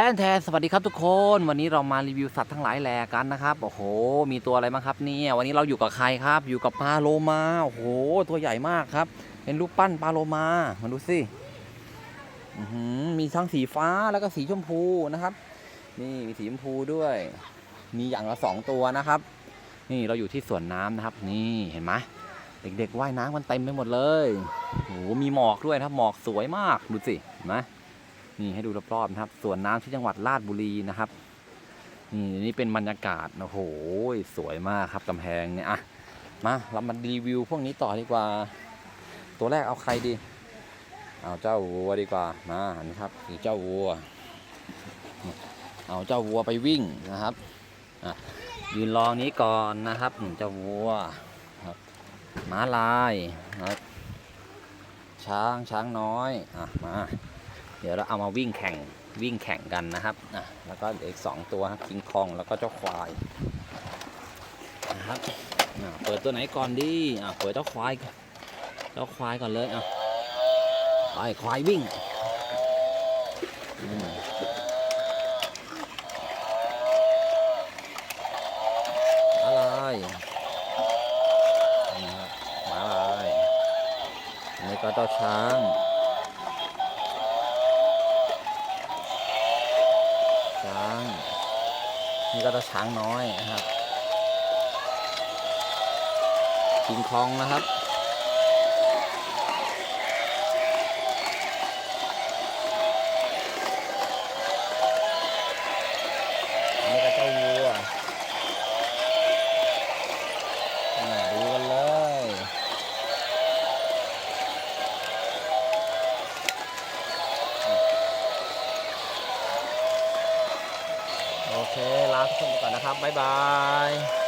แทนแทนสวัสดีครับทุกคน วันนี้เรามารีวิวสัตว์ทั้งหลายแหล่กันนะครับโอ้โห มีตัวอะไรบ้างครับเนี่ยวันนี้เราอยู่กับใครครับ อยู่กับปลาโลมาโอ้โห ตัวใหญ่มากครับ เป็นรูปปั้นปลาโลมามาดูสิมีทั้งสีฟ้าแล้วก็สีชมพูนะครับ นี่มีสีชมพูด้วย มีอย่างละสองตัวนะครับ นี่เราอยู่ที่สวนน้ำนะครับ นี่เห็นไหมเด็กๆว่ายน้ำกันเต็มไปหมดเลยโอ้โหมีหมอกด้วยนะครับหมอกสวยมากดูสิเห็นไหม นี่ให้ดูรอบๆนะครับสวนน้ำที่จังหวัดราชบุรีนะครับนี่นี่เป็นบรรยากาศโอ้โหสวยมากครับกำแพงเนี่ยอะมาเรามารีวิวพวกนี้ต่อดีกว่า ตัวแรกเอาใครดี เอาเจ้าวัวดีกว่ามาอันนี้ครับคือเจ้าวัว เอาเจ้าวัวไปวิ่งนะครับยืนรองนี้ก่อนนะครับเจ้าวัวครับม้าลายครับช้างช้างน้อยอะมา เดี๋ยวเราเอามาวิ่งแข่งวิ่งแข่งกันนะครับอะแล้วก็เหลืออีกสองตัวครับคิงคองแล้วก็เจ้าควายนะครับอะเปิดตัวไหนก่อนดีอะเปิดเจ้าควายเจ้าควายก่อนเลยอะควายควายวิ่งอะไรนี่ครับมาอะไรนนี้ก็เจ้าช้าง นี่ก็จะช้างน้อยนะครับ กินคลองนะครับ โอเค ลาทุกคนไปก่อนนะครับ บ๊ายบาย